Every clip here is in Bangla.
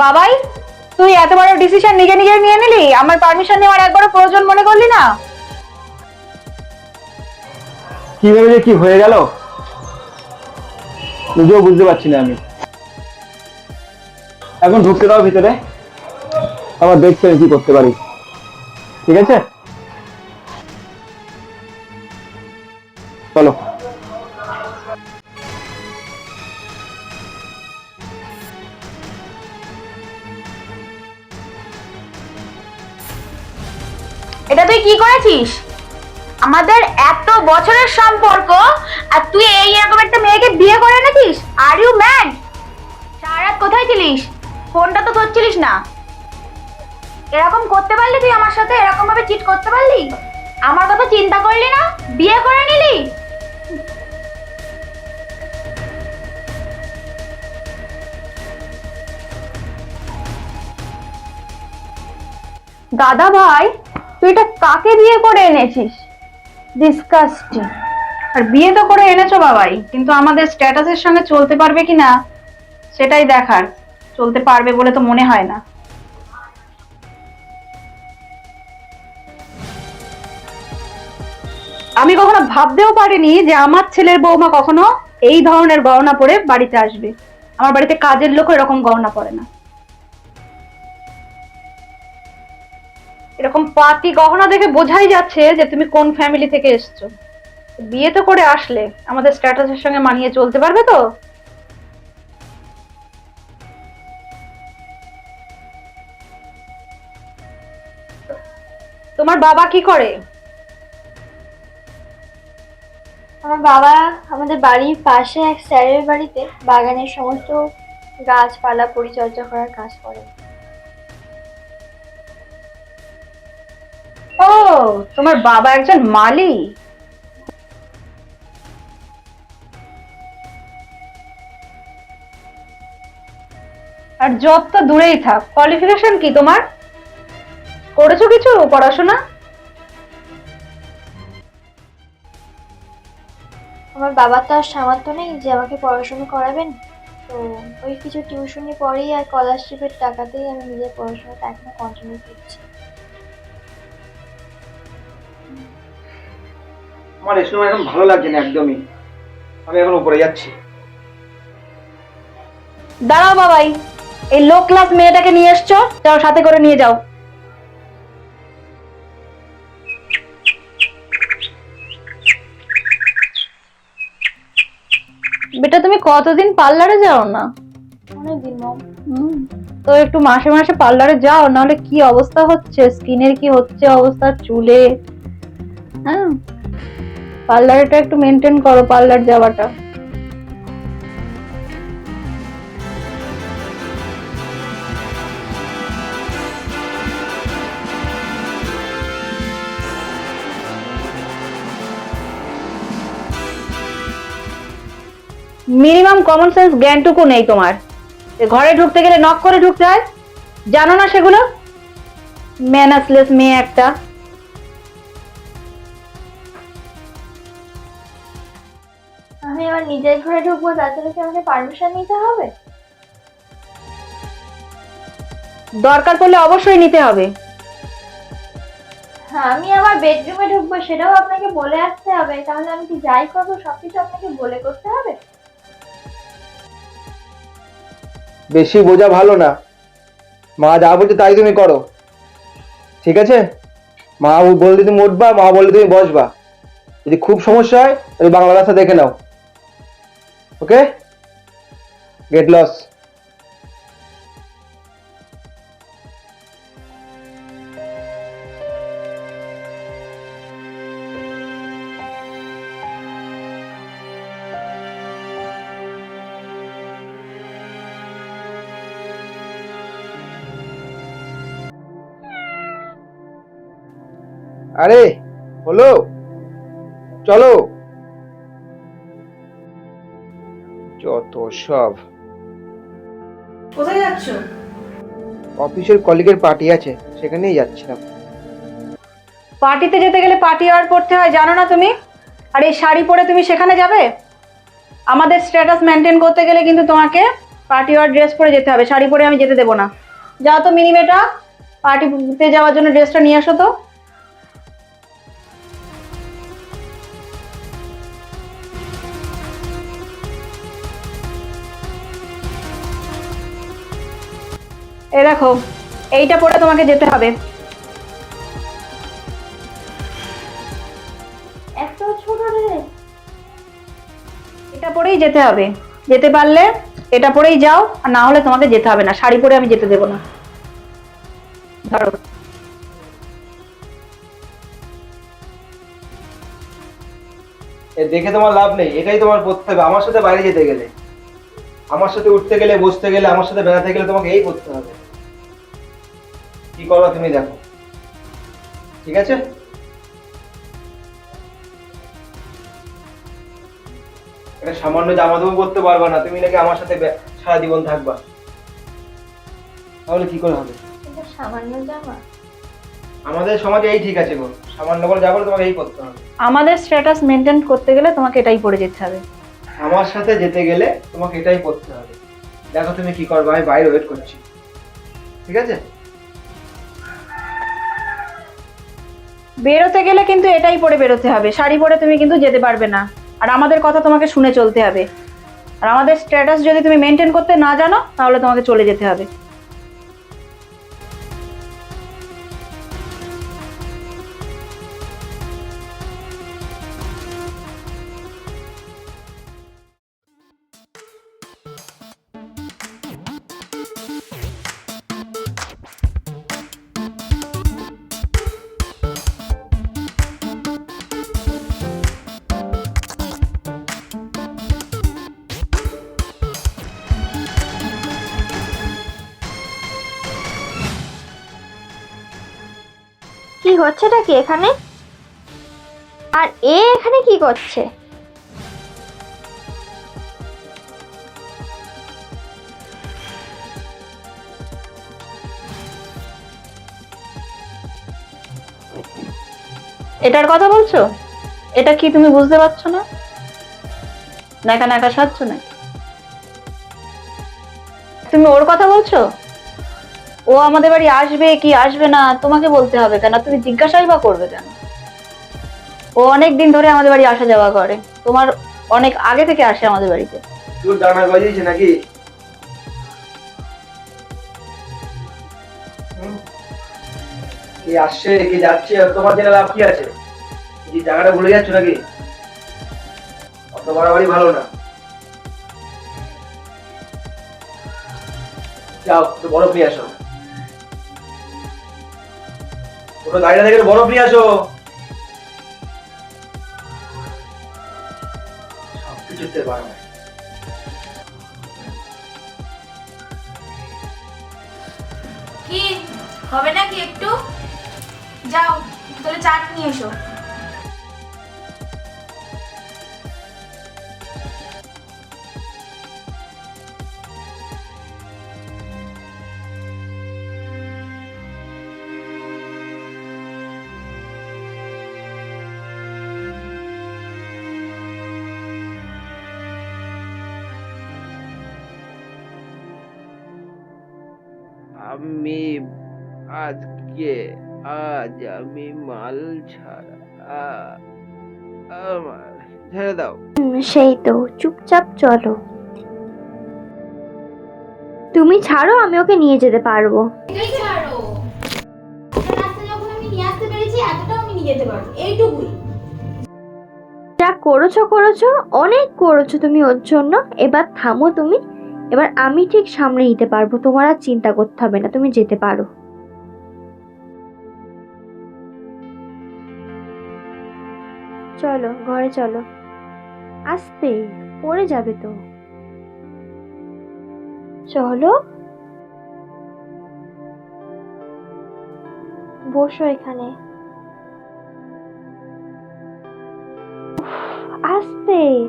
বাবাই, তুই এত বড় ডিসিশন নিজে নিজে নিয়ে নিলি? আমার পারমিশন নেওয়ার একবারও প্রয়োজন মনে করলি না? কীভাবে যে কি হয়ে গেল? নিজেও বুঝতে পারছি না আমি। এখন ঢুকতে দাও ভিতরে। আবার দেখছি আমি কি করতে পারি। ঠিক আছে? চলো। এটা তুই কি করেছিস? আমাদের এত বছরের সম্পর্ক, আর তুই এই এরকম একটা মেয়েকে বিয়ে করে এনেছিস? আর ইউ ম্যাড সারা কোথায় ছিলিস? ফোনটা তো ধরছিলিস না। এরকম করতে পারলি তুই আমার সাথে? এরকম ভাবে চিট করতে পারলি? আমার কথা চিন্তা করলি না? বিয়ে করে নিলি? দাদা ভাই তুই এটা কাকে বিয়ে করে এনেছিস? ডিসকাস্টিং আর বিয়ে তো করে এনেছো বাবাই, কিন্তু আমাদের স্ট্যাটাসের সঙ্গে চলতে পারবে কি না, সেটাই দেখার। চলতে পারবে বলে তো মনে হয় না। আমি কখনো ভাবতেও পারিনি যে আমার ছেলের বৌমা কখনো এই ধরনের গহনা পরে বাড়িতে আসবে। আমার বাড়িতে কাজের লোক এরকম গহনা পরে না। এরকম পাতি গহনা দেখে বোঝাই যাচ্ছে যে তুমি কোন ফ্যামিলি থেকে এসছো। বিয়ে তো করে আসলে, আমাদের স্ট্যাটাসের সঙ্গে মানিয়ে চলতে পারবে তো? তোমার বাবা কি করে? আমার বাবা আমাদের বাড়ির পাশে এক স্যারের বাড়িতে বাগানের সমস্ত গাছপালা পরিচর্যা করার কাজ করে ও, তোমার বাবা একজন মালি আর জব তো দূরেই থাক কোয়ালিফিকেশন কি তোমার? করেছ কিছু পড়াশোনা? আমার বাবার তো আর সামর্থ্য নেই যে আমাকে পড়াশুনো করাবেন। তো ওই কিছু টিউশনি পরেই আর স্কলারশিপের টাকাতেই আমি নিজের পড়াশোনাটা এখনও কন্টিনিউ করছি। আমার এই সময় এখন ভালো লাগছে না একদমই। আমি এখন উপরে যাচ্ছি। দাঁড়াও বাবাই এই লো ক্লাস মেয়েটাকে নিয়ে এসছো? যাও সাথে করে নিয়ে যাও। বেটা তুমি কতদিন পার্লারে যাও না? অনেকদিন তো একটু মাসে মাসে পার্লারে যাও নাহলে কি অবস্থা হচ্ছে? স্কিনের কি হচ্ছে অবস্থা? চুলে? হ্যাঁ? পার্লারটা একটু মেনটেন করো, পার্লার যাওয়াটা। মিনিমাম কমন সেন্স জ্ঞানটুকু নেই তোমার। ঘরে ঢুকতে গেলে নক করে ঢুকতে হয়। জানো না সেগুলো? ম্যানাসলেস মেয়ে একটা। আমি আমার নিজের ঘরে ঢুকবো তার জন্য কি আমাকে পারমিশন নিতে হবে? দরকার পড়লে অবশ্যই নিতে হবে। হ্যাঁ আমি আমার বেডরুমে ঢুকবো সেটাও আপনাকে বলে আসতে হবে। তাহলে আমি কি যাই করব সবকিছু আপনাকে বলে করতে হবে? বেশি বোঝা ভালো না। মা যা বলছে তাই তুমি করো। ঠিক আছে? মা বললে তুমি উঠবা মা বললে তুমি বসবা। যদি খুব সমস্যা হয় তাহলে বাংলা রাস্তা দেখে নাও। ওকে গেট লস আরে হলো চলো যত সব। কোথায় যাচ্ছ? অফিসের কলিগের পার্টি আছে সেখানেই যাচ্ছিলাম। পার্টিতে যেতে গেলে পার্টি আর পড়তে হয় জানো না তুমি? আর এই শাড়ি পরে তুমি সেখানে যাবে? আমাদের স্ট্যাটাস মেনটেন করতে গেলে কিন্তু তোমাকে পার্টি ওয়ার ড্রেস পরে যেতে হবে শাড়ি পরে আমি যেতে দেবো না। যাও তো মিনিমেটা পার্টিতে যাওয়ার জন্য ড্রেসটা নিয়ে আসো তো। এ দেখো এইটা পরে তোমাকে যেতে হবে। এত ছোট ড্রেস এটা পরেই যেতে হবে। যেতে পারলে এটা পরেই যাও আর না হলে তোমাকে যেতে হবে না। শাড়ি পরে আমি যেতে দেবো না। ধরো। এ দেখে তোমার লাভ নেই। এটাই তোমার করতে হবে। আমার সাথে বাইরে যেতে গেলে। আমার সাথে উঠতে গেলে বসতে গেলে আমার সাথে বেড়াতে গেলে তোমাকে এই করতে হবে। কি করবা তুমি দেখো। ঠিক আছে? এটা সামান্য জামা দেবো করতে পারবা না তুমি নাকি আমার সাথে সারা জীবন থাকবা। তাহলে কি করে হবে? সামান্য জামা। আমাদের সমাজে এই ঠিক আছে গো। সামান্য করে যা বলে তোমাকে এই করতে হবে। আমাদের স্ট্যাটাস মেনটেন করতে গেলে তোমাকে এটাই পড়ে যেতে হবে। আমার সাথে যেতে গেলে তোমাকে এটাই করতে হবে। দেখো তুমি কি করবে আমি বাইরে ওয়েট করছি। ঠিক আছে? বেরোতে গেলে কিন্তু এটাই পরে বেরোতে হবে। শাড়ি পরে তুমি কিন্তু যেতে পারবে না। আর আমাদের কথা তোমাকে শুনে চলতে হবে। আর আমাদের স্ট্যাটাস যদি তুমি মেনটেন করতে না জানো, তাহলে তোমাকে চলে যেতে হবে। কি হচ্ছেটা কি এখানে? আর এ এখানে কি করছে? এটার কথা বলছো? এটা কি তুমি বুঝতে পারছ না? নাকা নাকা সাজছ না তুমি ওর কথা বলছো? ও আমাদের বাড়ি আসবে কি আসবে না, তোমাকে বলতে হবে কেন? তুমি জিজ্ঞাসাই বা করবে কেন? ও অনেক দিন ধরে আমাদের বাড়ি আসা যাওয়া করে। তোমার অনেক আগে থেকে আসে আমাদের বাড়িতে। তোর ডানা গজিয়েছে নাকি? কি আসছে, কি যাচ্ছে তোমার জেনে লাভ কি আছে? কি জায়গাটা ভুলে যাচ্ছ নাকি? অত বাড়াবাড়ি ভালো না। যাও, একটু বরফ নিয়ে আসো। ওটা গাড়িটা থেকে বরফ নিয়ে আসো। কি? হবে নাকি একটু? যাও, তাহলে চাট নিয়ে এসো। আমি আজকে আজ আমি মাল ছাড়া আমার ছেড়ে দাও। সেই তো চুপচাপ চলো। তুমি ছাড়ো আমি ওকে নিয়ে যেতে পারব। যা করেছ করেছ অনেক করেছ তুমি ওর জন্য। এবার থামো তুমি। এবার আমি ঠিক সামনে নিতে পারব, তোমার আর চিন্তা করতে হবে না, তুমি যেতে পারো। চলো, ঘরে চলো। আসতে, পড়ে যাবে তো। চলো। বসো এখানে। আসতে।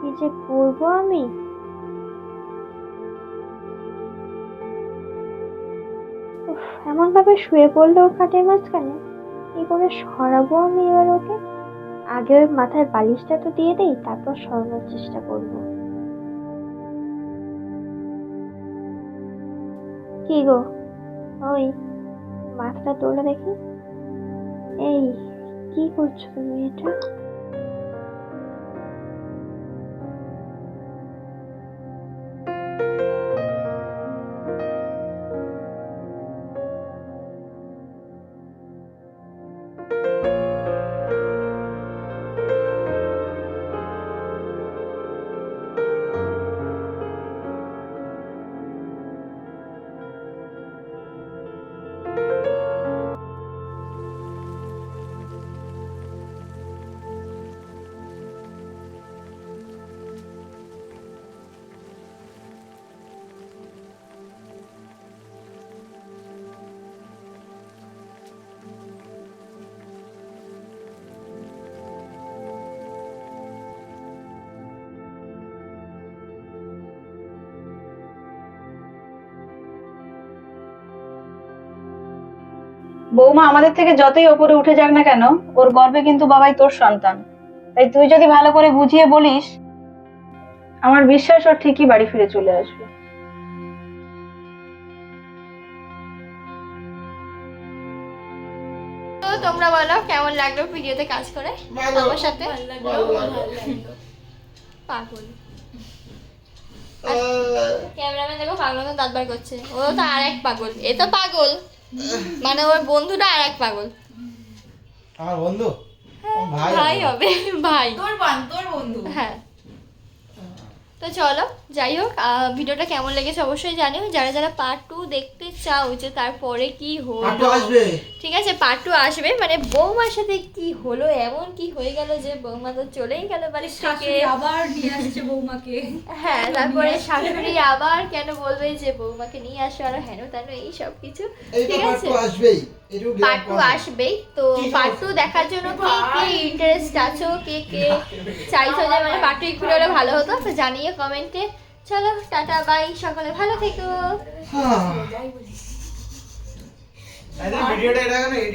কি যে করব আমি? এমনভাবে শুয়ে পড়ল খাটের মাঝখানে। কী করে সরাবো আমি এবার ওকে? আগে ওর মাথার বালিশটা তো দিয়ে দেই, তারপর সরানোর চেষ্টা করব। কি গো? ওই মাথাটা তোলা দেখি। এই, কি করছ তুমি এটা? বৌমা আমাদের থেকে যতই ওপরে উঠে যাক না কেন ওর গর্বে কিন্তু বাবাই তোর সন্তান। তাই তুই যদি ভালো করে বুঝিয়ে বলিস আমার বিশ্বাস ওর ঠিকই বাড়ি ফিরে চলে আসবে। তো তোমরা বলো কেমন লাগল ভিডিওতে কাজ করে? আমার সাথে? পাগল। ক্যামেরাম্যান দেখো পাগল দাঁত বার করছে। ও তো আর এক পাগল। এ তো পাগল। মানে ওর বন্ধুটা আর এক পাগল। আমার বন্ধু? ভাই ভাই হবে ভাই। তোর বান তোর বন্ধু। হ্যাঁ। তো চলো যাই হোক আহ, ভিডিওটা কেমন লেগেছে অবশ্যই জানিও। যারা যারা পার্ট টু দেখতে চাও যে তারপরে কি হলো ঠিক আছে পার্ট টু আসবে। মানে বৌমার সাথে কি হলো এমন কি হয়ে গেল যে বৌমা তো চলেই গেল বাড়ি থেকে? আবার নিয়ে আসছে বৌমাকে। হ্যাঁ তারপরে শাশুড়ি আবার কেন বলবে যে বৌমাকে নিয়ে আসো আর হেন তেন এই সব কিছু ঠিক আছে? আসবেই। পার্ট টু আসবেই তো পার্ট টু দেখার জন্য কে কে ইন্টারেস্ট আছো কে কে চাইছো যে মানে পার্ট টু একটু হলে ভালো হতো তো জানিয়ে কমেন্টে। চলো টাটা বাই সকলে ভালো থেকো। হ্যাঁ। ভিডিওটা এটা এডিট